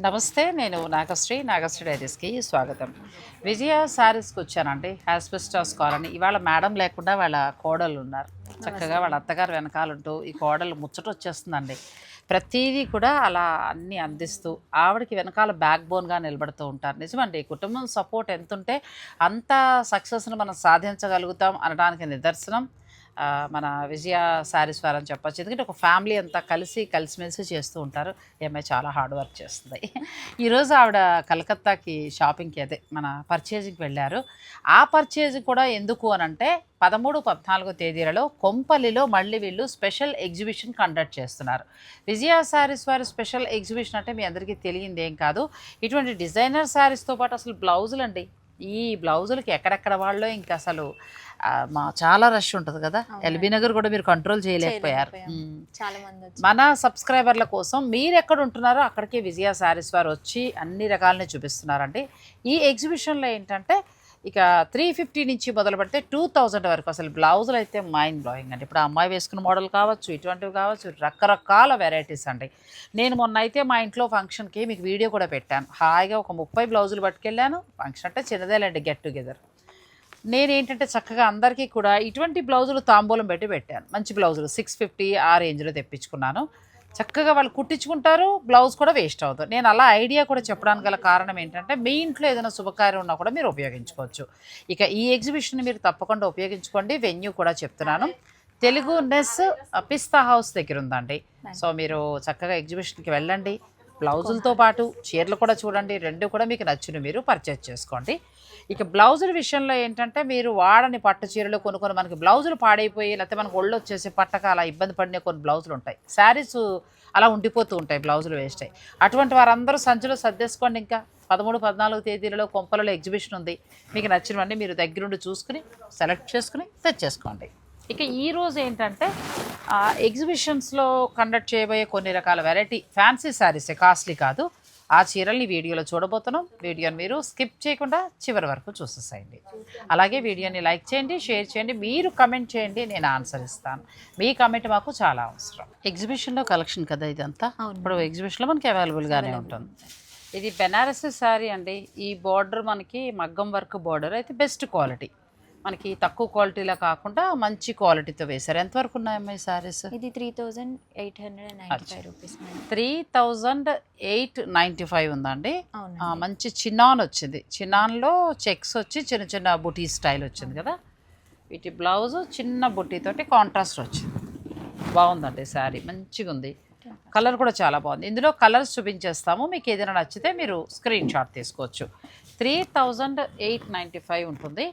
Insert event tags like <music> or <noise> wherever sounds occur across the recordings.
నమస్తే నేను నాగశ్రీ నాగశ్రీ డైరీస్కి స్వాగతం. విజయ శారీస్కి వచ్చానండి. హాస్పిస్టాస్ కాలనీ. ఇవాళ మేడం లేకుండా వాళ్ళ కోడలు ఉన్నారు. చక్కగా వాళ్ళ అత్తగారు వెనకాలంటూ ఈ కోడలు ముచ్చట వచ్చేస్తుందండి. ప్రతిదీ కూడా అలా అన్నీ అందిస్తూ ఆవిడకి వెనకాల బ్యాక్ బోన్గా నిలబడుతూ ఉంటారు. నిజమండి కుటుంబం సపోర్ట్ ఎంత ఉంటే అంత సక్సెస్ను మనం సాధించగలుగుతాం అనడానికి నిదర్శనం. మన విజయ శారీస్ వారని అని చెప్పచ్చు. ఎందుకంటే ఒక ఫ్యామిలీ అంతా కలిసి కలిసిమెలిసి చేస్తూ ఉంటారు. ఏమై చాలా హార్డ్ వర్క్ చేస్తుంది. ఈరోజు ఆవిడ కలకత్తాకి షాపింగ్కి అదే మన పర్చేజింగ్కి వెళ్ళారు. ఆ పర్చేజింగ్ కూడా ఎందుకు అని అంటే పదమూడు పద్నాలుగు తేదీలలో కొంపల్లిలో మళ్ళీ వీళ్ళు స్పెషల్ ఎగ్జిబిషన్ కండక్ట్ చేస్తున్నారు. విజయ శారీస్ వారి స్పెషల్ ఎగ్జిబిషన్ అంటే మీ అందరికీ తెలియంది ఏం కాదు. ఇటువంటి డిజైనర్ శారీస్తో పాటు అసలు బ్లౌజులు అండి ఈ బ్లౌజులకి ఎక్కడెక్కడ వాళ్ళో ఇంకా అసలు మా చాలా రష్ ఉంటుంది కదా. ఎల్బీ నగర్ కూడా మీరు కంట్రోల్ చేయలేకపోయారు. మన సబ్స్క్రైబర్ల కోసం మీరు ఎక్కడ ఉంటున్నారో అక్కడికి విజయ శారీస్ వారు వచ్చి అన్ని రకాలని చూపిస్తున్నారండి. ఈ ఎగ్జిబిషన్లో ఏంటంటే ఇక త్రీ ఫిఫ్టీ నుంచి మొదలు పెడితే టూ థౌజండ్ వరకు అసలు బ్లౌజులు అయితే మైండ్ బ్లోయింగ్ అండి. ఇప్పుడు ఆ అమ్మాయి వేసుకున్న మోడల్ కావచ్చు ఇటువంటివి కావచ్చు రకరకాల వెరైటీస్ అండి. నేను మొన్న అయితే మా ఇంట్లో ఫంక్షన్కి మీకు వీడియో కూడా పెట్టాను. హాయిగా ఒక ముప్పై బ్లౌజులు పట్టుకెళ్ళాను. ఫంక్షన్ అంటే చిన్నదేలేండి గెట్ టుగెదర్ నేనేంటంటే చక్కగా అందరికీ కూడా ఇటువంటి బ్లౌజులు తాంబూలం పెట్టి పెట్టాను. మంచి బ్లౌజులు. సిక్స్ ఫిఫ్టీ ఆ రేంజ్లో తెప్పించుకున్నాను. చక్కగా వాళ్ళు కుట్టించుకుంటారు బ్లౌజ్ కూడా వేస్ట్ అవుతుంది నేను అలా ఐడియా కూడా చెప్పడానికి గల కారణం ఏంటంటే మీ ఇంట్లో ఏదైనా శుభకార్యం ఉన్నా కూడా మీరు ఉపయోగించుకోవచ్చు. ఇక ఈ ఎగ్జిబిషన్ మీరు తప్పకుండా ఉపయోగించుకోండి. వెన్యూ కూడా చెప్తున్నాను. తెలుగు నెస్ పిస్తా హౌస్ దగ్గర ఉందండి. సో మీరు చక్కగా ఎగ్జిబిషన్కి వెళ్ళండి. బ్లౌజులతో పాటు చీరలు కూడా చూడండి రెండు కూడా మీకు నచ్చిన మీరు పర్చేజ్ చేసుకోండి. ఇక బ్లౌజుల విషయంలో ఏంటంటే మీరు వాడని పట్టు చీరలు కొనుక్కొని మనకి బ్లౌజులు పాడైపోయి లేకపోతే మనకు ఒళ్ళు వచ్చేసి పట్టక అలా ఇబ్బంది పడిన కొన్ని బ్లౌజులు ఉంటాయి. శారీస్ అలా ఉండిపోతూ ఉంటాయి బ్లౌజులు వేస్ట్ అయ్యి. అటువంటి వారందరూ సంచులు సర్దేసుకోండి ఇంకా. పదమూడు పద్నాలుగు తేదీలలో కొంపలలో ఎగ్జిబిషన్ ఉంది. మీకు నచ్చినవన్నీ మీరు దగ్గరుండి చూసుకుని సెలెక్ట్ చేసుకుని తెచ్చేసుకోండి. ఇక ఈ రోజు ఏంటంటే ఎగ్జిబిషన్స్లో కండక్ట్ చేయబోయే కొన్ని రకాల వెరైటీ ఫ్యాన్సీ శారీసే కాస్ట్లీ కాదు. ఆ చీరల్ని వీడియోలో చూడబోతున్నాం. వీడియోని మీరు స్కిప్ చేయకుండా చివరి వరకు చూసేసేయండి. అలాగే వీడియోని లైక్ చేయండి షేర్ చేయండి. మీరు కమెంట్ చేయండి నేను ఆన్సర్ ఇస్తాను. మీ కమెంట్ మాకు చాలా అవసరం. ఎగ్జిబిషన్లో కలెక్షన్ కదా ఇదంతా. ఇప్పుడు ఎగ్జిబిషన్లో మనకి అవైలబుల్గానే ఉంటుంది. ఇది బెనారసీ శారీ అండి. ఈ బార్డర్ మనకి మగ్గం వర్క్ బార్డర్ అయితే బెస్ట్ క్వాలిటీ మనకి తక్కువ క్వాలిటీలో కాకుండా మంచి క్వాలిటీతో వేశారు. ఎంతవరకు ఉన్నాయమ్మా ఈ శారీస్ ఇది three thousand eight hundred five rupees three thousand eight ninety five ఉందండి. మంచి చిన్నాన్ వచ్చింది. చిన్నాన్లో చెక్స్ వచ్చి చిన్న చిన్న బుటీ స్టైల్ వచ్చింది కదా. వీటి బ్లౌజ్ చిన్న బుటీతోటి కాంట్రాస్ట్ వచ్చింది. బాగుందండి శారీ మంచిగా ఉంది కలర్ కూడా చాలా బాగుంది. ఇందులో కలర్స్ చూపించేస్తాము. మీకు ఏదైనా నచ్చితే మీరు స్క్రీన్ షాట్ తీసుకోవచ్చు. Three thousand eight ninety five ఉంటుంది.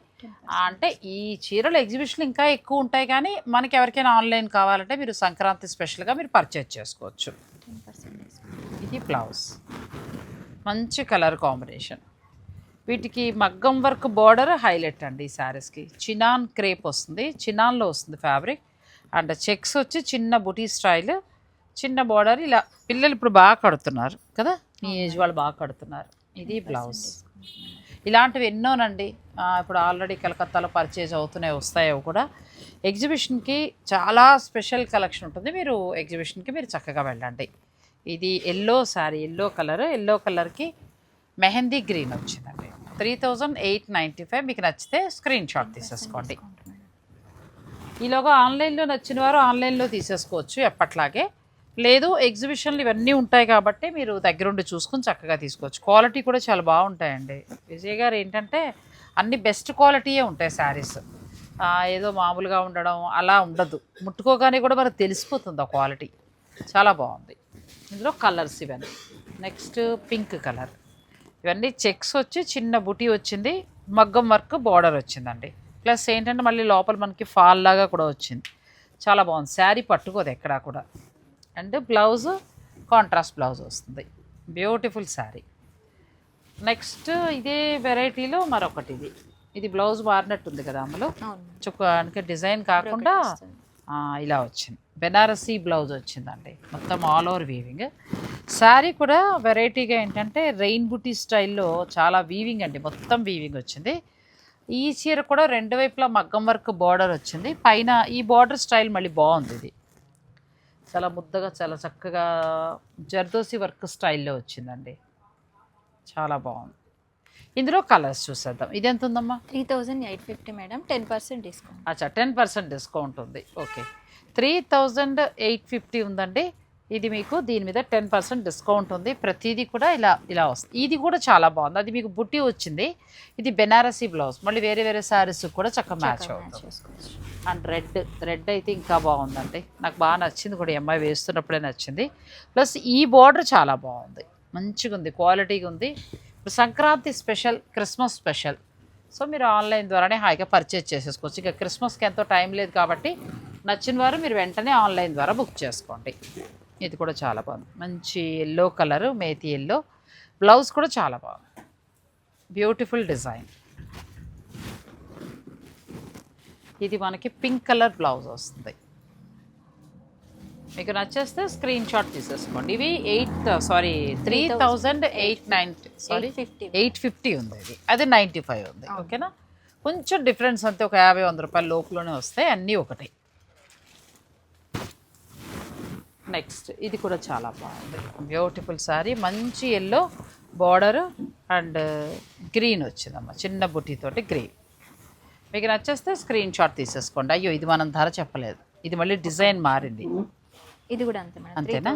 అంటే ఈ చీరలు ఎగ్జిబిషన్ ఇంకా ఎక్కువ ఉంటాయి కానీ మనకి ఎవరికైనా ఆన్లైన్ కావాలంటే మీరు సంక్రాంతి స్పెషల్గా మీరు పర్చేజ్ చేసుకోవచ్చు. ఇది బ్లౌజ్. మంచి కలర్ కాంబినేషన్. వీటికి మగ్గం వర్క్ బార్డర్ హైలైట్ అండి ఈ శారీస్కి. చినాన్ క్రేప్ వస్తుంది. చినాన్లో వస్తుంది ఫ్యాబ్రిక్. అండ్ చెక్స్ వచ్చి చిన్న బుటీ స్టైల్. చిన్న బార్డర్ ఇలా పిల్లలు ఇప్పుడు బాగా కడుతున్నారు కదా? మీ ఏజ్ వాళ్ళు బాగా కడుతున్నారు. ఇది బ్లౌజ్ ఇలాంటివి ఎన్నోనండి. ఇప్పుడు ఆల్రెడీ కలకత్తాలో పర్చేజ్ అవుతున్నాయి వస్తాయో కూడా. ఎగ్జిబిషన్కి చాలా స్పెషల్ కలెక్షన్ ఉంటుంది. మీరు ఎగ్జిబిషన్కి మీరు చక్కగా వెళ్ళండి. ఇది yellow saree yellow colour yellow కలర్కి మెహందీ గ్రీన్ వచ్చిందండి. Three thousand eight ninety five మీకు నచ్చితే స్క్రీన్ షాట్ తీసేసుకోండి. ఈలోగా ఆన్లైన్లో నచ్చిన వారు ఆన్లైన్లో తీసేసుకోవచ్చు ఎప్పట్లాగే. లేదు ఎగ్జిబిషన్లు ఇవన్నీ ఉంటాయి కాబట్టి మీరు దగ్గరుండి చూసుకుని చక్కగా తీసుకోవచ్చు. క్వాలిటీ కూడా చాలా బాగుంటాయండి. విజయ్ గారు ఏంటంటే అన్ని బెస్ట్ క్వాలిటీయే ఉంటాయి శారీస్ ఏదో మామూలుగా ఉండడం అలా ఉండదు. ముట్టుకోగానే కూడా మనకు తెలిసిపోతుంది ఆ క్వాలిటీ చాలా బాగుంది. ఇందులో కలర్స్ ఇవన్నీ. నెక్స్ట్ పింక్ కలర్ ఇవన్నీ చెక్స్ వచ్చి చిన్న బుటీ వచ్చింది మగ్గం వర్క్ బార్డర్ వచ్చిందండి. ప్లస్ ఏంటంటే మళ్ళీ లోపల మనకి ఫాల్ లాగా కూడా వచ్చింది. చాలా బాగుంది. శారీ పట్టుకోదు ఎక్కడా కూడా. అండ్ బ్లౌజ్ కాంట్రాస్ట్ బ్లౌజ్ వస్తుంది. బ్యూటిఫుల్ శారీ నెక్స్ట్ ఇదే వెరైటీలో మరొకటి ఇది. ఇది బ్లౌజ్ మారినట్టుంది కదా అందులో? అవును. చుక్క డిజైన్ కాకుండా ఇలా వచ్చింది. బెనారసీ బ్లౌజ్ వచ్చిందండి. మొత్తం ఆల్ ఓవర్ వీవింగ్ శారీ కూడా వెరైటీగా ఏంటంటే రెయిన్ బుటీ స్టైల్లో చాలా వీవింగ్ అండి. మొత్తం వీవింగ్ వచ్చింది. ఈ చీర కూడా రెండు వైపులా మగ్గం వర్క్ బార్డర్ వచ్చింది. పైన ఈ బార్డర్ స్టైల్ మళ్ళీ బాగుంది ఇది. చాలా ముద్దగా చాలా చక్కగా జర్దోసి వర్క్ స్టైల్లో వచ్చిందండి. చాలా బాగుంది. ఇందులో కలర్స్ చూసేద్దాం. ఇది ఎంత ఉందమ్మా? Three thousand eight fifty madam. Ten percent discount. అచ్చా టెన్ పర్సెంట్ డిస్కౌంట్ ఉంది. Okay. Three thousand eight fifty ఉందండి. ఇది మీకు దీని మీద టెన్ పర్సెంట్ డిస్కౌంట్ ఉంది. ప్రతిదీ కూడా ఇలా ఇలా వస్తుంది. ఇది కూడా చాలా బాగుంది. అది మీకు బుట్టి వచ్చింది. ఇది బెనారసీ బ్లౌజ్. మళ్ళీ వేరే వేరే శారీస్ కూడా చక్కగా మ్యాచ్ అవుతుంది. అండ్ రెడ్ రెడ్ అయితే ఇంకా బాగుందండి. నాకు బాగా నచ్చింది కూడా ఈ అమ్మాయి వేస్తున్నప్పుడే నచ్చింది. ప్లస్ ఈ బార్డర్ చాలా బాగుంది. మంచిగా ఉంది. క్వాలిటీగా ఉంది. ఇప్పుడు Sankranti special Christmas special. So మీరు ఆన్లైన్ ద్వారానే హాయిగా పర్చేజ్ చేసేసుకోవచ్చు. ఇక క్రిస్మస్కి ఎంతో టైం లేదు కాబట్టి నచ్చిన వారు మీరు వెంటనే ఆన్లైన్ ద్వారా బుక్ చేసుకోండి. ఇది కూడా చాలా బాగుంది. మంచి yellow colour methi yellow blouse కూడా చాలా బాగుంది. బ్యూటిఫుల్ డిజైన్ ఇది మనకి పింక్ కలర్ బ్లౌజ్ వస్తుంది. మీకు నచ్చేస్తే స్క్రీన్ షాట్ తీసేసుకోండి. ఇవి eight sorry three thousand eight ninety sorry fifty eight fifty ఉంది ఇది. అది నైంటీ ఫైవ్ ఉంది ఓకేనా? కొంచెం డిఫరెన్స్ అంతే ఒక యాభై వంద రూపాయల లోపులోనే వస్తాయి. అన్నీ ఒకటి. నెక్స్ట్. ఇది కూడా చాలా బాగుంది. బ్యూటిఫుల్ శారీ మంచి ఎల్లో బార్డర్ అండ్ గ్రీన్ వచ్చిందమ్మా. చిన్న బుట్టితోటి గ్రీన్ మీకు నచ్చేస్తే స్క్రీన్ షాట్ తీసేసుకోండి. అయ్యో ఇది మనం ధర చెప్పలేదు. ఇది మళ్ళీ డిజైన్ మారింది. ఇది కూడా అంతే అంతేనా?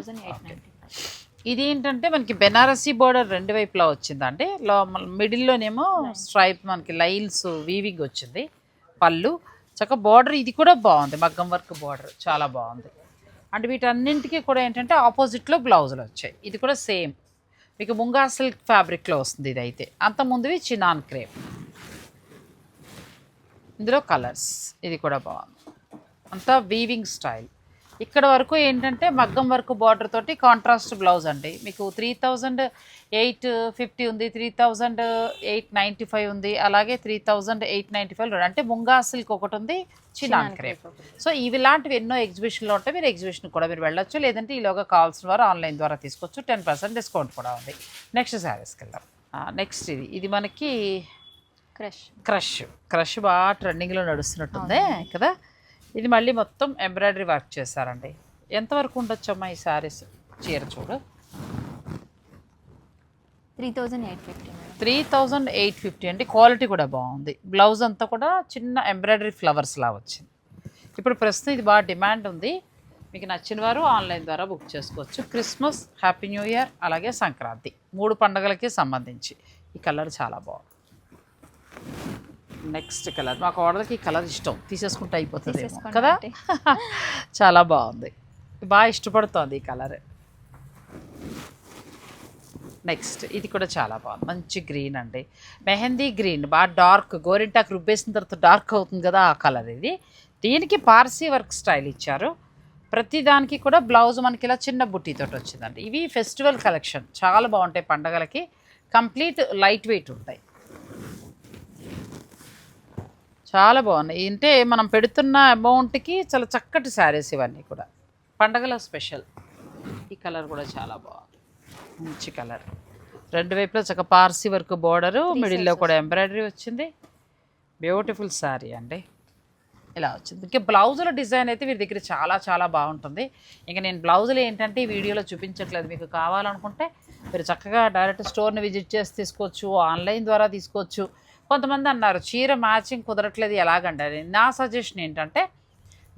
ఇది ఏంటంటే మనకి బెనారసీ బోర్డర్ రెండు వైపులా వచ్చిందండి. లో మిడిల్లోనేమో స్ట్రైప్ మనకి లైన్స్ వీవింగ్ వచ్చింది. పళ్ళు. చక్క బార్డర్ ఇది కూడా బాగుంది. మగ్గం వర్క్ బార్డర్ చాలా బాగుంది. అండ్ వీటన్నింటికి కూడా ఏంటంటే ఆపోజిట్లో బ్లౌజులు వచ్చాయి. ఇది కూడా సేమ్. మీకు ముంగా సిల్క్ ఫ్యాబ్రిక్లో వస్తుంది ఇది అయితే అంత ముందువి చినాన్ క్రేప్. ఇందులో కలర్స్. ఇది కూడా బాగుంది. అంతా వీవింగ్ స్టైల్ ఇక్కడ వరకు ఏంటంటే మగ్గం వర్క్ బార్డర్ తోటి కాంట్రాస్ట్ బ్లౌజ్ అండి. మీకు త్రీ థౌజండ్ ఎయిట్ ఫిఫ్టీ ఉంది three thousand eight ninety five ఉంది అలాగే three thousand eight ninety five అంటే ముంగా సిల్క్ ఒకటి ఉంది చినాన్ క్రేప్ సో ఇవి లాంటివి ఎన్నో ఎగ్జిబిషన్లో ఉంటాయి మీరు ఎగ్జిబిషన్ కూడా మీరు వెళ్ళొచ్చు. లేదంటే ఈలోగా కావాల్సిన వారు ఆన్లైన్ ద్వారా తీసుకోవచ్చు. టెన్ పర్సెంట్ డిస్కౌంట్ కూడా ఉంది. నెక్స్ట్ శారీస్కి వెళ్దాం. నెక్స్ట్ ఇది. ఇది మనకి క్రష్ క్రష్ క్రష్ బాగా ట్రెండింగ్లో నడుస్తున్నట్టుంది కదా? ఇది మళ్ళీ మొత్తం ఎంబ్రాయిడరీ వర్క్ చేశారండి. ఎంతవరకు ఉండొచ్చమ్మా ఈ శారీస్ చీర చూడు. Three thousand eight fifty three thousand eight fifty అంటే క్వాలిటీ కూడా బాగుంది. బ్లౌజ్ అంతా కూడా చిన్న ఎంబ్రాయిడరీ ఫ్లవర్స్ లా వచ్చింది. ఇప్పుడు ప్రస్తుతం ఇది బాగా డిమాండ్ ఉంది. మీకు నచ్చిన వారు ఆన్లైన్ ద్వారా బుక్ చేసుకోవచ్చు. క్రిస్మస్ హ్యాపీ న్యూ ఇయర్ అలాగే సంక్రాంతి. మూడు పండుగలకి సంబంధించి. ఈ కలర్ చాలా బాగుంది. Next colour. మాకు ఆర్డర్కి ఈ కలర్ ఇష్టం. తీసేసుకుంటే అయిపోతుంది కదా. <laughs> చాలా బాగుంది. బాగా ఇష్టపడుతోంది ఈ కలర్. నెక్స్ట్ ఇది కూడా చాలా బాగుంది. మంచి గ్రీన్ అండి. మెహందీ గ్రీన్. బాగా డార్క్ గోరింటాకు రుబ్బేసిన తర్వాత డార్క్ అవుతుంది కదా ఆ కలర్ ఇది. దీనికి పార్సీ వర్క్ స్టైల్ ఇచ్చారు. ప్రతి దానికి కూడా బ్లౌజ్ మనకి ఇలా చిన్న బుట్టితోటి వచ్చిందండి. ఇవి ఫెస్టివల్ కలెక్షన్. చాలా బాగుంటాయి పండగలకి. కంప్లీట్ లైట్ వెయిట్ ఉంటాయి. చాలా బాగున్నాయి. అంటే మనం పెడుతున్న అమౌంట్కి చాలా చక్కటి శారీస్ ఇవన్నీ కూడా. పండగల స్పెషల్ ఈ కలర్ కూడా చాలా బాగుంది. మంచి కలర్ రెండు వైపులా చక్క పార్సీ వర్క్ బోర్డరు మిడిల్లో కూడా ఎంబ్రాయిడరీ వచ్చింది. బ్యూటిఫుల్ శారీ అండి. ఇలా వచ్చింది. ఇంకా బ్లౌజుల డిజైన్ అయితే వీరి దగ్గర చాలా చాలా బాగుంటుంది. ఇంకా నేను బ్లౌజులు ఏంటంటే ఈ వీడియోలో చూపించట్లేదు. మీకు కావాలనుకుంటే మీరు చక్కగా డైరెక్ట్ స్టోర్ని విజిట్ చేసి తీసుకోవచ్చు ఆన్లైన్ ద్వారా తీసుకోవచ్చు. కొంతమంది అన్నారు చీర మ్యాచింగ్ కుదరట్లేదు ఎలాగంటే అని. నా సజెషన్ ఏంటంటే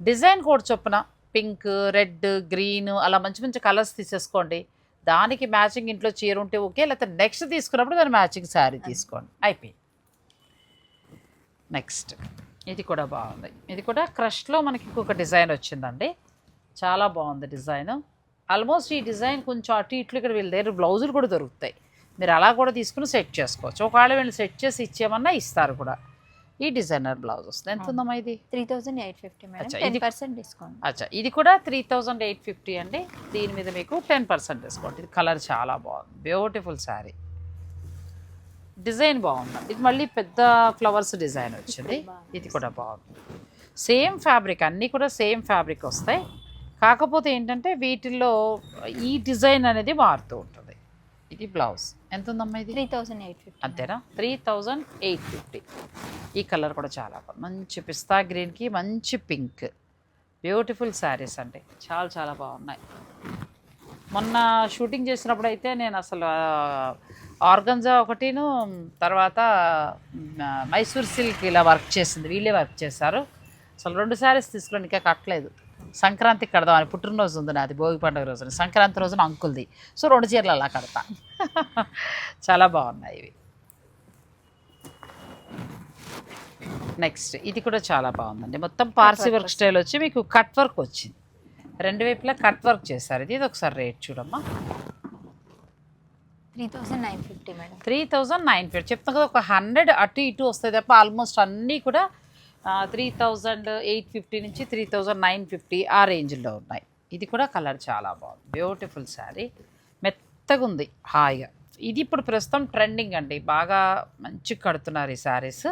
డిజైన్ కోడ్ చొప్పున పింక్ రెడ్ గ్రీన్ అలా మంచి మంచి కలర్స్ తీసేసుకోండి. దానికి మ్యాచింగ్ ఇంట్లో చీర ఉంటే ఓకే లేకపోతే నెక్స్ట్ తీసుకున్నప్పుడు దాని మ్యాచింగ్ శారీ తీసుకోండి. అయిపోయింది. నెక్స్ట్. ఇది కూడా బాగుంది. ఇది కూడా క్రష్లో మనకి ఇంకొక డిజైన్ వచ్చిందండి. చాలా బాగుంది డిజైన్. ఆల్మోస్ట్ ఈ డిజైన్ కొంచెం అటు ఇట్లు ఇక్కడ వీళ్ళ దగ్గర బ్లౌజులు కూడా దొరుకుతాయి. మీరు అలా కూడా తీసుకుని సెట్ చేసుకోవచ్చు. ఒకవేళ వీళ్ళు సెట్ చేసి ఇచ్చేయమన్నా ఇస్తారు కూడా. ఈ డిజైనర్ బ్లౌజ్ వస్తుంది. ఎంత ఉందమ్మా ఇది? Three thousand eight fifty ten ఇది- పర్సెంట్ డిస్కౌంట్. అచ్చా ఇది కూడా త్రీ థౌజండ్ ఎయిట్ ఫిఫ్టీ అండి. దీని మీద మీకు టెన్ పర్సెంట్ డిస్కౌంట్. ఇది కలర్ చాలా బాగుంది. బ్యూటిఫుల్ శారీ. డిజైన్ బాగుంది. ఇది మళ్ళీ పెద్ద ఫ్లవర్స్ డిజైన్ వచ్చింది. <laughs> ఇది కూడా బాగుంది. సేమ్ ఫ్యాబ్రిక్ అన్నీ కూడా సేమ్ ఫ్యాబ్రిక్ వస్తాయి. కాకపోతే ఏంటంటే వీటిల్లో ఈ డిజైన్ అనేది మారుతూ ఉంటుంది. ఇది బ్లౌజ్. ఎంత ఉందమ్మా ఇది? త్రీ థౌజండ్ ఎయిట్ ఫిఫ్టీ అంతేనా? Three thousand eight fifty. ఈ కలర్ కూడా చాలా బాగుంది మంచి పిస్తా గ్రీన్కి మంచి పింక్. బ్యూటిఫుల్ శారీస్ అండి. చాలా చాలా బాగున్నాయి. మొన్న షూటింగ్ చేసినప్పుడు అయితే నేను అసలు ఆర్గంజా ఒకటిను తర్వాత మైసూర్ సిల్క్ ఇలా వర్క్ చేసింది. వీళ్ళే వర్క్ చేశారు. అసలు రెండు శారీస్ తీసుకుని ఇంకా కట్టలేదు. సంక్రాంతికి కడదామని పుట్టినరోజు ఉంది నాది భోగి పండుగ రోజున. సంక్రాంతి రోజున అంకుల్ది. సో రెండు చీరలు అలా కడతా. చాలా బాగున్నాయి ఇవి. నెక్స్ట్ ఇది కూడా చాలా బాగుందండి. మొత్తం పార్సీ వర్క్ స్టైల్ వచ్చి మీకు కట్ వర్క్ వచ్చింది. రెండు వైపులా కట్ వర్క్ చేశారు. ఇది ఇది ఒకసారి రేట్ చూడమ్మా. Three thousand nine fifty madam. Three thousand nine fifty. చెప్తాను కదా ఒక హండ్రెడ్ అటు ఇటు వస్తాయి తప్ప ఆల్మోస్ట్ అన్నీ కూడా త్రీ థౌజండ్ ఎయిట్ ఫిఫ్టీ నుంచి త్రీ థౌజండ్ నైన్ ఫిఫ్టీ ఆ రేంజ్లో ఉన్నాయి. ఇది కూడా కలర్ చాలా బాగుంది. బ్యూటిఫుల్ శారీ మెత్తగా ఉంది హాయిగా. ఇది ఇప్పుడు ప్రస్తుతం ట్రెండింగ్ అండి. బాగా మంచిగా కడుతున్నారు ఈ శారీస్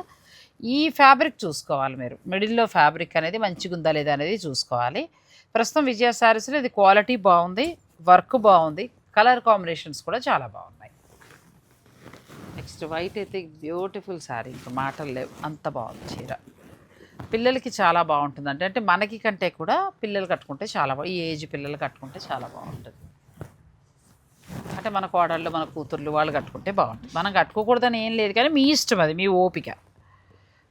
ఈ ఫ్యాబ్రిక్ చూసుకోవాలి మీరు. మిడిల్లో ఫ్యాబ్రిక్ అనేది మంచిగా ఉందా లేదా అనేది చూసుకోవాలి. ప్రస్తుతం విజయ శారీస్లో ఇది క్వాలిటీ బాగుంది వర్క్ బాగుంది కలర్ కాంబినేషన్స్ కూడా చాలా బాగున్నాయి. నెక్స్ట్ వైట్ అయితే బ్యూటిఫుల్ శారీ ఇంకా మాటలు లేవు. అంత బాగుంది చీర. పిల్లలకి చాలా బాగుంటుంది. అంటే అంటే మనకి కంటే కూడా పిల్లలు కట్టుకుంటే చాలా బాగు ఈ ఏజ్ పిల్లలు కట్టుకుంటే చాలా బాగుంటుంది. అంటే మన కోడళ్ళు మన కూతుర్లు వాళ్ళు కట్టుకుంటే బాగుంటుంది. మనం కట్టుకోకూడదని ఏం లేదు కానీ మీ ఇష్టం అది మీ ఓపిక.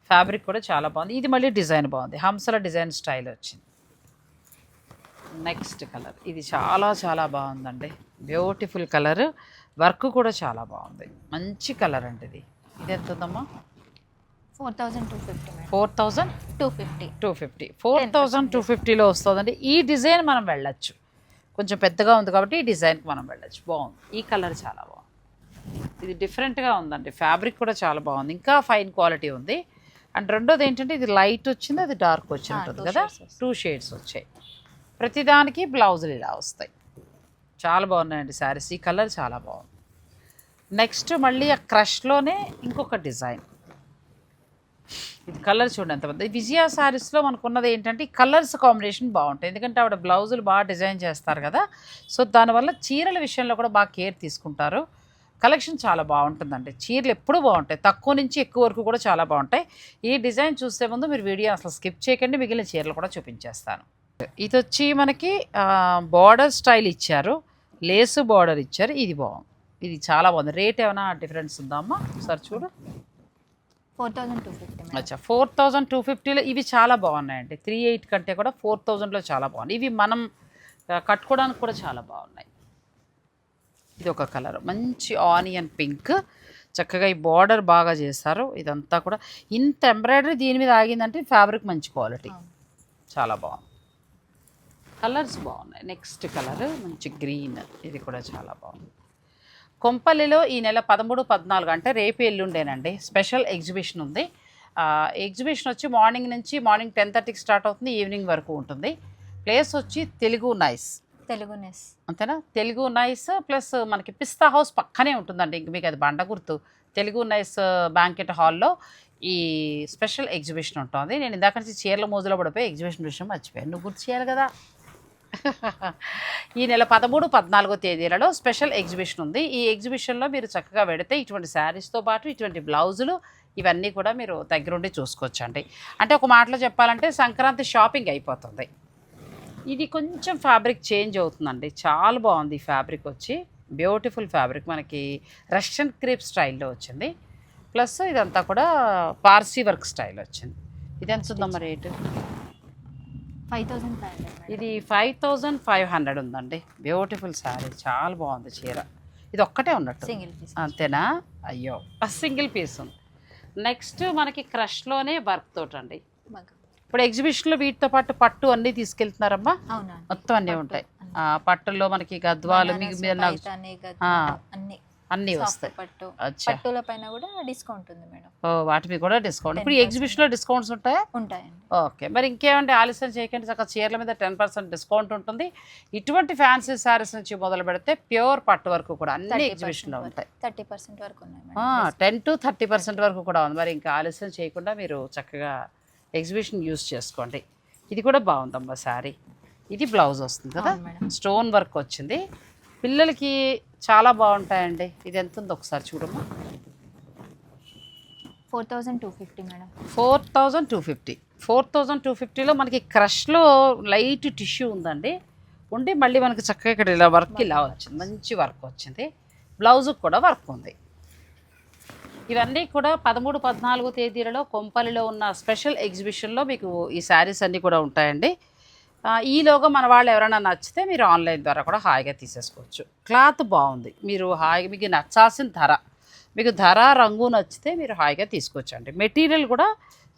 ఫ్యాబ్రిక్ కూడా చాలా బాగుంది. ఇది మళ్ళీ డిజైన్ బాగుంది. హంసల డిజైన్ స్టైల్ వచ్చింది. Next colour. ఇది చాలా చాలా బాగుందండి. Beautiful colour. వర్క్ కూడా చాలా బాగుంది. మంచి కలర్ అండి ఇది. ఇది ఎంత ఉందమ్మా? Four thousand two fifty four thousand two fifty. Two fifty. Four thousand two ఫిఫ్టీలో వస్తుందండి. ఈ డిజైన్ మనం వెళ్ళొచ్చు. కొంచెం పెద్దగా ఉంది కాబట్టి ఈ డిజైన్కి మనం వెళ్ళొచ్చు. బాగుంది. ఈ కలర్ చాలా బాగుంది. ఇది డిఫరెంట్గా ఉందండి. ఫ్యాబ్రిక్ కూడా చాలా బాగుంది. ఇంకా ఫైన్ క్వాలిటీ ఉంది. అండ్ రెండోది ఏంటంటే ఇది లైట్ వచ్చింది అది డార్క్ వచ్చి ఉంటుంది కదా. టూ షేడ్స్ వచ్చాయి. ప్రతిదానికి బ్లౌజులు ఇలా వస్తాయి. చాలా బాగున్నాయండి శారీస్. ఈ కలర్ చాలా బాగుంది. నెక్స్ట్ మళ్ళీ ఆ క్రష్లోనే ఇంకొక డిజైన్. ఇది కలర్ చూడండి ఎంత బాగుంది. విజయ శారీస్లో మనకు ఉన్నది ఏంటంటే ఈ కలర్స్ కాంబినేషన్ బాగుంటాయి. ఎందుకంటే ఆవిడ బ్లౌజులు బాగా డిజైన్ చేస్తారు కదా. సో దానివల్ల చీరల విషయంలో కూడా బాగా కేర్ తీసుకుంటారు. కలెక్షన్ చాలా బాగుంటుందండి. చీరలు ఎప్పుడూ బాగుంటాయి. తక్కువ నుంచి ఎక్కువ వరకు కూడా చాలా బాగుంటాయి. ఈ డిజైన్ చూసే ముందు మీరు వీడియో అసలు స్కిప్ చేయకండి. మిగిలిన చీరలు కూడా చూపించేస్తాను. ఇది వచ్చి మనకి బార్డర్ స్టైల్ ఇచ్చారు. లేసు బార్డర్ ఇచ్చారు. ఇది బాగుంది. ఇది చాలా బాగుంది. రేట్ ఏమైనా డిఫరెన్స్ ఉందా అమ్మా? ఒకసారి చూడు. ఫోర్ థౌజండ్ టూ ఫిఫ్టీ అచ్చా ఫోర్ థౌజండ్ టూ ఫిఫ్టీలో ఇవి చాలా బాగున్నాయండి. త్రీ ఎయిట్ కంటే కూడా ఫోర్ థౌజండ్లో చాలా బాగున్నాయి. ఇవి మనం కట్టుకోవడానికి కూడా చాలా బాగున్నాయి. ఇది ఒక కలర్. మంచి ఆనియన్ పింక్. చక్కగా ఈ బార్డర్ బాగా చేశారు. ఇదంతా కూడా ఇంత ఎంబ్రాయిడరీ దీని మీద ఆగిందంటే ఫ్యాబ్రిక్ మంచి క్వాలిటీ. చాలా బాగుంది. కలర్స్ బాగున్నాయి. నెక్స్ట్ కలర్ మంచి గ్రీన్. ఇది కూడా చాలా బాగుంది. కొంపల్లిలో ఈ నెల పదమూడు పద్నాలుగు అంటే రేపు ఎల్లుండేనండి. స్పెషల్ ఎగ్జిబిషన్ ఉంది. ఎగ్జిబిషన్ వచ్చి మార్నింగ్ నుంచి మార్నింగ్ టెన్ థర్టీకి స్టార్ట్ అవుతుంది ఈవినింగ్ వరకు ఉంటుంది. ప్లేస్ వచ్చి తెలుగు నైస్. తెలుగు నెస్. అంతేనా? తెలుగు నైస్ ప్లస్ మనకి పిస్తా హౌస్ పక్కనే ఉంటుందండి. ఇంక మీకు అది బండ గుర్తు. తెలుగు నైస్ బ్యాంకెట్ హాల్లో ఈ స్పెషల్ ఎగ్జిబిషన్ ఉంటుంది. నేను ఇందాక నుంచి చీరల మోజులో పడిపోయి ఎగ్జిబిషన్ విషయం మర్చిపోయాను. నువ్వు గుర్తు చేయాలి కదా. ఈ నెల పదమూడు పద్నాలుగో తేదీలలో స్పెషల్ ఎగ్జిబిషన్ ఉంది. ఈ ఎగ్జిబిషన్లో మీరు చక్కగా పెడితే ఇటువంటి శారీస్తో పాటు ఇటువంటి బ్లౌజులు ఇవన్నీ కూడా మీరు దగ్గరుండి చూసుకోవచ్చండి. అంటే ఒక మాటలో చెప్పాలంటే సంక్రాంతి షాపింగ్ అయిపోతుంది. ఇది కొంచెం ఫ్యాబ్రిక్ చేంజ్ అవుతుందండి. చాలా బాగుంది ఈ ఫ్యాబ్రిక్ వచ్చి. బ్యూటిఫుల్ ఫ్యాబ్రిక్ మనకి రష్యన్ క్రీప్ స్టైల్లో వచ్చింది. ప్లస్ ఇదంతా కూడా పార్సీ వర్క్ స్టైల్ వచ్చింది. ఇది ఎంత ఉందమ్మా రేటు? ఫైవ్ హండ్రెడ్ ఇది ఫైవ్ థౌజండ్ ఫైవ్ హండ్రెడ్ ఉందండి. బ్యూటిఫుల్ శారీ చాలా బాగుంది చీర. ఇది ఒక్కటే ఉన్నట్టు. సింగిల్ పీస్ అంతేనా? అయ్యో. సింగిల్ పీస్ ఉంది. నెక్స్ట్ మనకి క్రష్లోనే వర్క్ తోటండి. మగ్గం. ఇప్పుడు ఎగ్జిబిషన్లో వీటితో పాటు పట్టు అన్నీ తీసుకెళ్తున్నారమ్మా? మొత్తం అన్నీ ఉంటాయి. పట్టుల్లో మనకి గద్వాలు మీకు. అన్ని వస్తాయి. పట్టు. పట్టుల పైన కూడా డిస్కౌంట్ ఉంది మేడం. ఓ వాటి మీద కూడా డిస్కౌంట్ ఇప్పుడు ఈ 10% ఎగ్జిబిషన్లో డిస్కౌంట్స్ ఉంటాయా? ఉంటాయండి. ఓకే. మరి ఇంకేమంటే ఆలస్యం చేయకండి. చక్కగా చీరల మీద టెన్ పర్సెంట్ డిస్కౌంట్ ఉంటుంది. ఇటువంటి ఫ్యాన్సీ శారీస్ నుంచి మొదలు పెడితే ప్యూర్ పట్టు వరకు కూడా అన్ని థర్టీ ఎగ్జిబిషన్లో ఉంటాయి. థర్టీ పర్సెంట్ వరకు ఉన్నాయి టెన్ టు థర్టీ పర్సెంట్ వరకు కూడా ఉంది. మరి ఇంకా ఆలస్యం చేయకుండా మీరు చక్కగా ఎగ్జిబిషన్ యూస్ చేసుకోండి. ఇది కూడా బాగుందమ్మా శారీ ఇది బ్లౌజ్ వస్తుంది కదా. స్టోన్ వర్క్ వచ్చింది. పిల్లలకి చాలా బాగుంటాయండి. ఇది ఎంత ఉందో ఒకసారి చూడమ్మా. Four thousand two fifty madam. Four thousand two fifty. Four thousand two ఫిఫ్టీలో మనకి క్రష్లో లైట్ టిష్యూ ఉందండి. ఉండి మళ్ళీ మనకి చక్కగా ఇక్కడ ఇలా వర్క్ ఇలా వచ్చింది. మంచి వర్క్ వచ్చింది. బ్లౌజ్కి కూడా వర్క్ ఉంది. ఇవన్నీ కూడా పదమూడు పద్నాలుగు తేదీలలో కొంపల్లిలో ఉన్న స్పెషల్ ఎగ్జిబిషన్లో మీకు ఈ శారీస్ అన్నీ కూడా ఉంటాయండి. ఈలోగా మన వాళ్ళు ఎవరైనా నచ్చితే మీరు ఆన్లైన్ ద్వారా కూడా హాయిగా తీసేసుకోవచ్చు. క్లాత్ బాగుంది. మీరు హాయిగా మీకు నచ్చాల్సిన ధర మీకు ధర రంగు నచ్చితే మీరు హాయిగా తీసుకోవచ్చు అండి మెటీరియల్ కూడా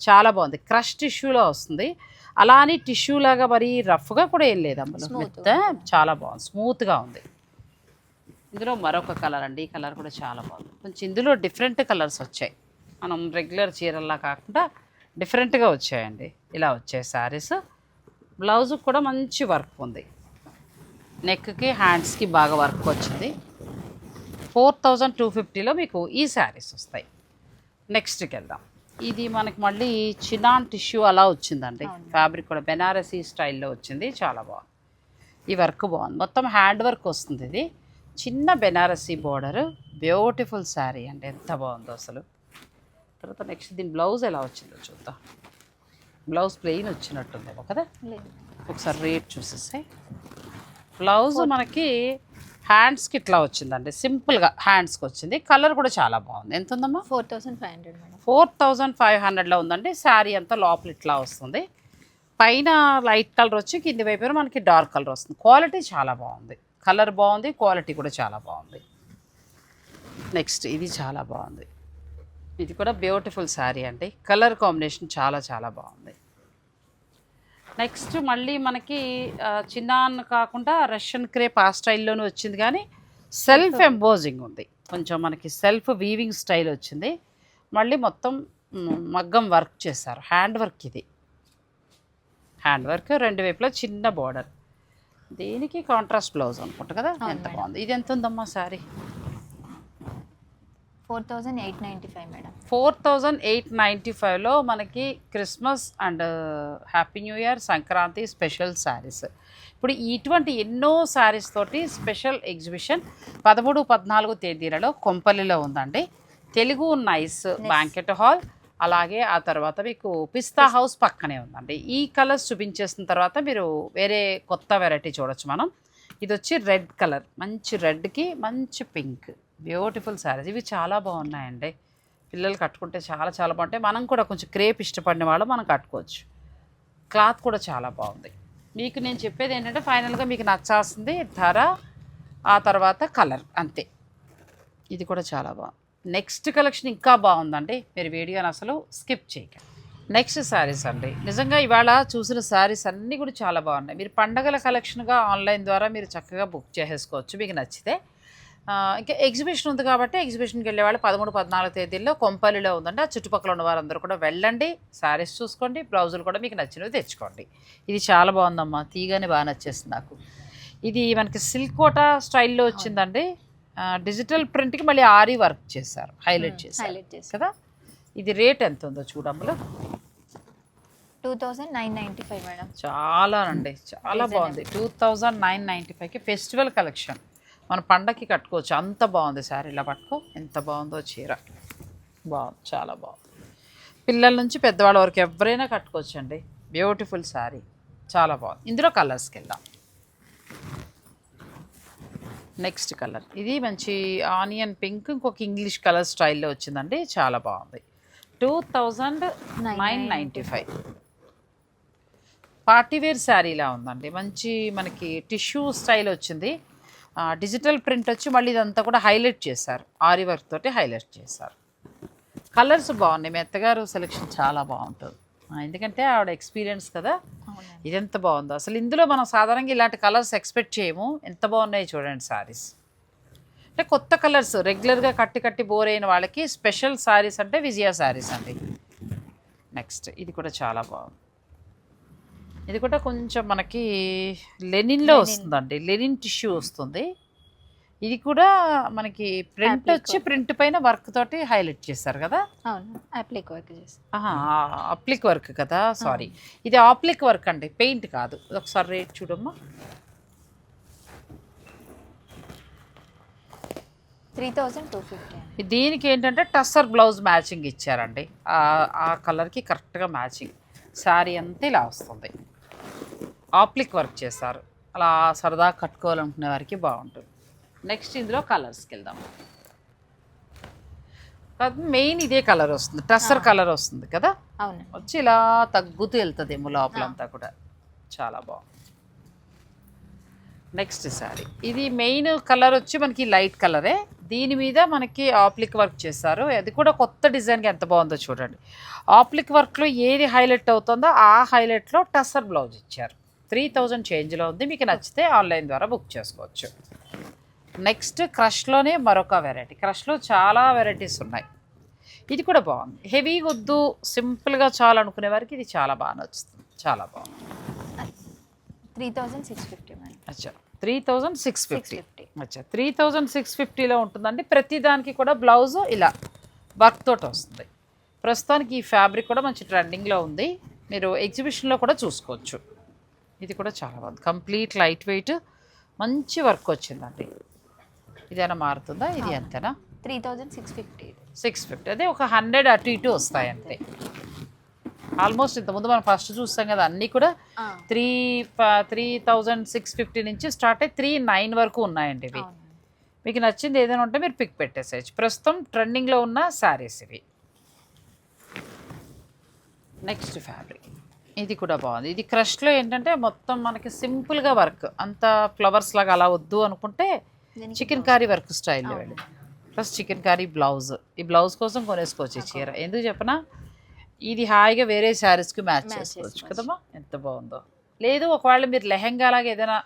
చాలా బాగుంది. క్రష్ టిష్యూలో వస్తుంది. అలా అని టిష్యూ లాగా మరి రఫ్గా కూడా ఏం లేదు అమ్మలు Smooth. మెత్త చాలా బాగుంది. స్మూత్గా ఉంది. ఇందులో మరొక కలర్ అండి. ఈ కలర్ కూడా చాలా బాగుంది. కొంచెం ఇందులో డిఫరెంట్ కలర్స్ వచ్చాయి. మనం రెగ్యులర్ చీరల్లా కాకుండా డిఫరెంట్గా వచ్చాయండి. ఇలా వచ్చాయి శారీస్. బ్లౌజ్ కూడా మంచి వర్క్ ఉంది. నెక్కి హ్యాండ్స్కి బాగా వర్క్ వచ్చింది. ఫోర్ థౌజండ్ టూ ఫిఫ్టీలో మీకు ఈ శారీస్ వస్తాయి. నెక్స్ట్కి వెళ్దాం. ఇది మనకి మళ్ళీ చినాన్ టిష్యూ అలా వచ్చిందండి. ఫ్యాబ్రిక్ కూడా బెనారసీ స్టైల్లో వచ్చింది. చాలా బాగుంది. ఈ వర్క్ బాగుంది. మొత్తం హ్యాండ్ వర్క్ వస్తుంది ఇది. చిన్న బెనారసీ బోర్డర్. బ్యూటిఫుల్ శారీ అండి. ఎంత బాగుందో అసలు. తర్వాత నెక్స్ట్ దీని బ్లౌజ్ ఎలా వచ్చిందో చూద్దాం. బ్లౌజ్ ప్లెయిన్ వచ్చినట్టుందేమో కదా? ఒకసారి రేట్ చూసేస్తే బ్లౌజ్ మనకి హ్యాండ్స్కి ఇట్లా వచ్చిందండి. సింపుల్గా హ్యాండ్స్కి వచ్చింది. కలర్ కూడా చాలా బాగుంది. ఎంత ఉందమ్మా? Four thousand five hundred four thousand five హండ్రెడ్లో ఉందండి. శారీ అంతా లోపల ఇట్లా వస్తుంది. పైన లైట్ కలర్ వచ్చి కింది వైపు మనకి డార్క్ కలర్ వస్తుంది. క్వాలిటీ చాలా బాగుంది. కలర్ బాగుంది క్వాలిటీ కూడా చాలా బాగుంది. నెక్స్ట్ ఇది చాలా బాగుంది. ఇది కూడా బ్యూటిఫుల్ శారీ అండి. కలర్ కాంబినేషన్ చాలా చాలా బాగుంది. నెక్స్ట్ మళ్ళీ మనకి చిన్నాన్ కాకుండా రష్యన్ క్రేప్ ఆ స్టైల్లోనే వచ్చింది కానీ సెల్ఫ్ ఎంబోజింగ్ ఉంది. కొంచెం మనకి సెల్ఫ్ వీవింగ్ స్టైల్ వచ్చింది. మళ్ళీ మొత్తం మగ్గం వర్క్ చేశారు. హ్యాండ్ వర్క్ ఇది. హ్యాండ్ వర్క్ రెండు వైపులా చిన్న బార్డర్. దీనికి కాంట్రాస్ట్ బ్లౌజ్ అనుకుంటా కదా? ఎంత. బాగుంది. ఇది ఎంత ఉందమ్మా saree four thousand eight ninety five madam. Four thousand eight ninety ఫైవ్లో మనకి Christmas and happy new year Sankranti special sarees. ఇప్పుడు ఇటువంటి ఎన్నో శారీస్ తోటి స్పెషల్ ఎగ్జిబిషన్ పదమూడు పద్నాలుగు తేదీలలో కొంపల్లిలో ఉందండి. తెలుగు నైస్ బ్యాంకెట్ హాల్ అలాగే ఆ తర్వాత మీకు పిస్తా హౌస్ పక్కనే ఉందండి. ఈ కలర్స్ చూపించేసిన తర్వాత మీరు వేరే కొత్త వెరైటీ చూడొచ్చు మనం. ఇది వచ్చి రెడ్ కలర్ మంచి రెడ్కి మంచి పింక్. బ్యూటిఫుల్ శారీస్. ఇవి చాలా బాగున్నాయండి. పిల్లలు కట్టుకుంటే చాలా చాలా బాగుంటాయి. మనం కూడా కొంచెం క్రేప్ ఇష్టపడిన వాళ్ళు మనం కట్టుకోవచ్చు. క్లాత్ కూడా చాలా బాగుంది. మీకు నేను చెప్పేది ఏంటంటే ఫైనల్గా మీకు నచ్చాల్సింది ధర ఆ తర్వాత కలర్ అంతే. ఇది కూడా చాలా బాగుంది. నెక్స్ట్ కలెక్షన్ ఇంకా బాగుందండి. మీరు వీడియోని అసలు స్కిప్ చేయకండి. నెక్స్ట్ శారీస్ అండి. నిజంగా ఇవాళ చూసిన శారీస్ అన్నీ కూడా చాలా బాగున్నాయి. మీరు పండగల కలెక్షన్గా ఆన్లైన్ ద్వారా మీరు చక్కగా బుక్ చేసేసుకోవచ్చు. మీకు నచ్చితే ఇంకా ఎగ్జిబిషన్ ఉంది కాబట్టి ఎగ్జిబిషన్కి వెళ్ళే వాళ్ళు పదమూడు పద్నాలుగు తేదీల్లో కొంపల్లిలో ఉందండి. ఆ చుట్టుపక్కల ఉన్న వారందరూ కూడా వెళ్ళండి. శారీస్ చూసుకోండి. బ్లౌజులు కూడా మీకు నచ్చినవి తెచ్చుకోండి. ఇది చాలా బాగుందమ్మా. తీగానే బాగా నచ్చేసింది నాకు. ఇది మనకి సిల్క్ కోటా స్టైల్లో వచ్చిందండి. డిజిటల్ ప్రింట్కి మళ్ళీ ఆరి వర్క్ చేశారు. హైలైట్ చేశారు. హైలైట్ చేసి కదా? ఇది రేట్ ఎంత ఉందో చూడమ్మలో two thousand nine ninety five madam. చాలా అండి చాలా బాగుంది. టూ థౌజండ్ నైన్ నైంటీ ఫైవ్కి ఫెస్టివల్ కలెక్షన్. మన పండగకి కట్టుకోవచ్చు. అంత బాగుంది సార్ ఇలా పట్టుకో. ఎంత బాగుందో చీర. బాగుంది. చాలా బాగుంది. పిల్లల నుంచి పెద్దవాళ్ళ వరకు ఎవరైనా కట్టుకోవచ్చు అండి బ్యూటిఫుల్ శారీ. చాలా బాగుంది. ఇందులో కలర్స్కి వెళ్దాం. నెక్స్ట్ కలర్ ఇది మంచి ఆనియన్ పింక్. ఇంకొక ఇంగ్లీష్ కలర్ స్టైల్లో వచ్చిందండి. చాలా బాగుంది. Two thousand nine ninety five party wear శారీలా ఉందండి. మంచి మనకి టిష్యూ స్టైల్ వచ్చింది. డిజిటల్ ప్రింట్ వచ్చి మళ్ళీ ఇదంతా కూడా హైలైట్ చేశారు. ఆరి వర్క్ తోటి హైలైట్ చేశారు. కలర్స్ బాగున్నాయి. మెత్తగారు సెలెక్షన్ చాలా బాగుంటుంది. ఎందుకంటే ఆవిడ ఎక్స్పీరియన్స్ కదా. ఇది ఎంత బాగుందో. అసలు ఇందులో మనం సాధారణంగా ఇలాంటి కలర్స్ ఎక్స్పెక్ట్ చేయము. ఎంత బాగున్నాయి చూడండి సారీస్. అంటే కొత్త కలర్స్ రెగ్యులర్గా కట్టి కట్టి బోర్ అయిన వాళ్ళకి స్పెషల్ సారీస్ అంటే విజయ సారీస్ అండి. నెక్స్ట్ ఇది కూడా చాలా బాగుంది. ఇది కూడా కొంచెం మనకి లెనిన్లో వస్తుందండి. లెనిన్ టిష్యూ వస్తుంది. ఇది కూడా మనకి ప్రింట్ వచ్చి ప్రింట్ పైన వర్క్ తోటి హైలైట్ చేశారు కదా? అవును. అప్లిక్ వర్క్ అప్లిక్ వర్క్ కదా? సారీ. ఇది ఆప్లిక్ వర్క్ అండి. పెయింట్ కాదు. ఒకసారి రేట్ చూడమ్మా. త్రీ టూ ఫిఫ్టీ దీనికి ఏంటంటే టస్సర్ బ్లౌజ్ మ్యాచింగ్ ఇచ్చారండి. ఆ- ఆ కలర్కి కరెక్ట్గా మ్యాచింగ్. శారీ అంతా ఇలా వస్తుంది. ఆప్లిక్ వర్క్ చేశారు. అలా సరదా కట్టుకోవాలనుకునే వారికి బాగుంటుంది. నెక్స్ట్ ఇందులో కలర్స్కి వెళ్దాం. మెయిన్ ఇదే కలర్ వస్తుంది. టస్సర్ కలర్ వస్తుంది కదా? వచ్చి ఇలా తగ్గుతూ వెళ్తుంది ఏమో లోపలంతా కూడా. చాలా బాగుంది. నెక్స్ట్ సారీ ఇది మెయిన్ కలర్ వచ్చి మనకి లైట్ కలరే. దీని మీద మనకి ఆప్లిక్ వర్క్ చేశారు. అది కూడా కొత్త డిజైన్కి ఎంత బాగుందో చూడండి. ఆప్లిక్ వర్క్లో ఏది హైలైట్ అవుతుందో ఆ హైలైట్లో టస్సర్ బ్లౌజ్ ఇచ్చారు. త్రీ థౌజండ్ చేంజ్లో ఉంది. మీకు నచ్చితే ఆన్లైన్ ద్వారా బుక్ చేసుకోవచ్చు. నెక్స్ట్ క్రష్లోనే మరొక వెరైటీ. క్రష్లో చాలా వెరైటీస్ ఉన్నాయి. ఇది కూడా బాగుంది. హెవీ వద్దు సింపుల్గా చాలా అనుకునే వారికి ఇది చాలా బాగా నచ్చుతుంది. చాలా బాగుంది. త్రీ థౌజండ్ సిక్స్ ఫిఫ్టీ అచ్చా. Three thousand six fifty. అచ్చా. త్రీ థౌజండ్ సిక్స్ ఫిఫ్టీలో ఉంటుందండి. ప్రతి దానికి కూడా బ్లౌజ్ ఇలా వర్క్ తోటి వస్తుంది. ప్రస్తుతానికి ఈ ఫ్యాబ్రిక్ కూడా మంచి ట్రెండింగ్లో ఉంది. మీరు ఎగ్జిబిషన్లో కూడా చూసుకోవచ్చు. ఇది కూడా చాలా బాగుంది. కంప్లీట్ లైట్ వెయిట్ మంచి వర్క్ వచ్చిందండి. ఇదేనా మారుతుందా? ఇది అంతేనా? Three thousand six fifty six fifty అదే ఒక హండ్రెడ్ అటు ఇటు వస్తాయి అంతే. ఆల్మోస్ట్ ఇంతకుముందు మనం ఫస్ట్ చూస్తాం కదా అన్నీ కూడా three three thousand six fifty నుంచి స్టార్ట్ అయ్యి త్రీ నైన్ వరకు ఉన్నాయండి ఇవి. మీకు నచ్చింది ఏదైనా ఉంటే మీరు పిక్ పెట్టేసేయచ్చు. ప్రస్తుతం ట్రెండింగ్లో ఉన్న శారీస్ ఇవి. నెక్స్ట్ ఫ్యాబ్రిక్ ఇది కూడా బాగుంది. ఇది క్రష్లో ఏంటంటే మొత్తం మనకి సింపుల్గా వర్క్. అంత ఫ్లవర్స్ లాగా అలా వద్దు అనుకుంటే చికెన్ కారీ వర్క్ స్టైల్లో వెళ్ళి. ప్లస్ చికెన్ కారీ బ్లౌజ్ ఈ బ్లౌజ్ కోసం కొనేసుకోవచ్చు ఈ చీర. ఎందుకు చెప్పనా? ఇది హాయిగా వేరే శారీస్కి మ్యాచ్ చేసుకోవచ్చు. కదమ్మా? ఎంత బాగుందో. లేదు ఒకవేళ మీరు లెహెంగా లాగా ఏదైనా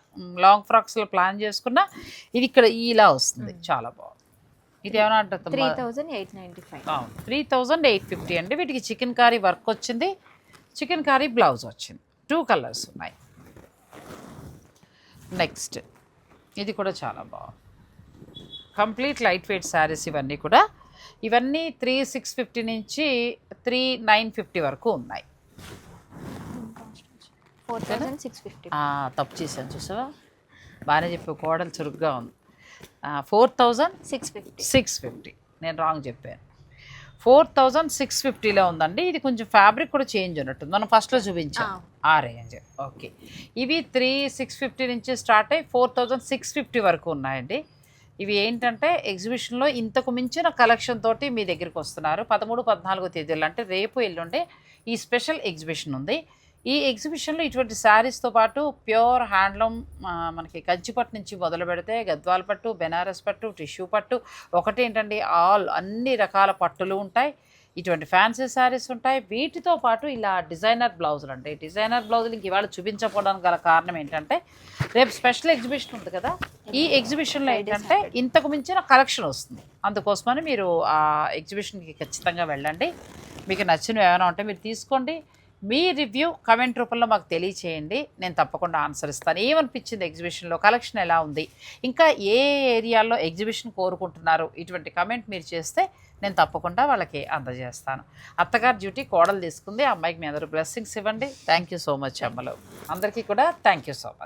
లాంగ్ ఫ్రాక్స్లో ప్లాన్ చేసుకున్నా ఇది ఇక్కడ ఇలా వస్తుంది. చాలా బాగుంది. ఇది ఏమైనా three thousand eight ninety five. Three thousand eight fifty అండి. వీటికి చికెన్ కారీ వర్క్ వచ్చింది. చికెన్ కారీ బ్లౌజ్ వచ్చింది. టూ కలర్స్ ఉన్నాయి. నెక్స్ట్ ఇది కూడా చాలా బాగుంది. కంప్లీట్ లైట్ వెయిట్ శారీస్ ఇవన్నీ కూడా. ఇవన్నీ త్రీ సిక్స్ ఫిఫ్టీ నుంచి త్రీ నైన్ ఫిఫ్టీ వరకు ఉన్నాయి. ఫోర్ థౌజండ్ సిక్స్ ఫిఫ్టీ ఆ, తప్పు చేశాను చూసావా? బాగానే చెప్పి కోడలు చురుగ్గా ఉంది. Four thousand six fifty six fifty నేను రాంగ్ చెప్పాను. ఫోర్ థౌజండ్ సిక్స్ ఫిఫ్టీలో ఉందండి. ఇది కొంచెం ఫ్యాబ్రిక్ కూడా చేంజ్ ఉన్నట్టుంది. మనం ఫస్ట్లో చూపించాం. ఆ. రేంజ్. ఓకే. ఇవి త్రీ సిక్స్ ఫిఫ్టీ నుంచి స్టార్ట్ అయ్యి ఫోర్ థౌజండ్ సిక్స్ ఫిఫ్టీ వరకు ఉన్నాయండి. ఇవి ఏంటంటే ఎగ్జిబిషన్లో ఇంతకు మించిన కలెక్షన్ తోటి మీ దగ్గరికి వస్తున్నారు. పదమూడు పద్నాలుగో తేదీలు. అంటే రేపు ఎల్లుండే ఈ స్పెషల్ ఎగ్జిబిషన్ ఉంది. ఈ ఎగ్జిబిషన్లో ఇటువంటి శారీస్తో పాటు ప్యూర్ హ్యాండ్లూమ్ మనకి కంచిపట్టు నుంచి మొదలు పెడితే గద్వాల పట్టు బెనారస్ పట్టు టిష్యూ పట్టు ఒకటి ఏంటండి ఆల్ అన్ని రకాల పట్టులు ఉంటాయి. ఇటువంటి ఫ్యాన్సీ శారీస్ ఉంటాయి. వీటితో పాటు ఇలా డిజైనర్ బ్లౌజులు అంటే డిజైనర్ బ్లౌజులు ఇంక ఇవాళ చూపించకపోవడానికి గల కారణం ఏంటంటే రేపు స్పెషల్ ఎగ్జిబిషన్ ఉంది కదా ఈ ఎగ్జిబిషన్లో ఏంటంటే ఇంతకు మించిన కలెక్షన్ వస్తుంది. అందుకోసమని మీరు ఆ ఎగ్జిబిషన్కి ఖచ్చితంగా వెళ్ళండి. మీకు నచ్చినవి ఏమైనా ఉంటే మీరు తీసుకోండి. మీ రివ్యూ కమెంట్ రూపంలో మాకు తెలియచేయండి. నేను తప్పకుండా ఆన్సర్ ఇస్తాను. ఏమనిపించింది ఎగ్జిబిషన్లో కలెక్షన్ ఎలా ఉంది? ఇంకా ఏ ఏరియాల్లో ఎగ్జిబిషన్ కోరుకుంటున్నారు? ఇటువంటి కమెంట్ మీరు చేస్తే నేను తప్పకుండా వాళ్ళకి అందజేస్తాను. అత్తగారి డ్యూటీ కోడలు తీసుకుంది. అమ్మాయికి మీ అందరూ బ్లెస్సింగ్స్ ఇవ్వండి. థ్యాంక్ యూ సో మచ్ అమ్మలు. అందరికీ కూడా థ్యాంక్ యూ సో మచ్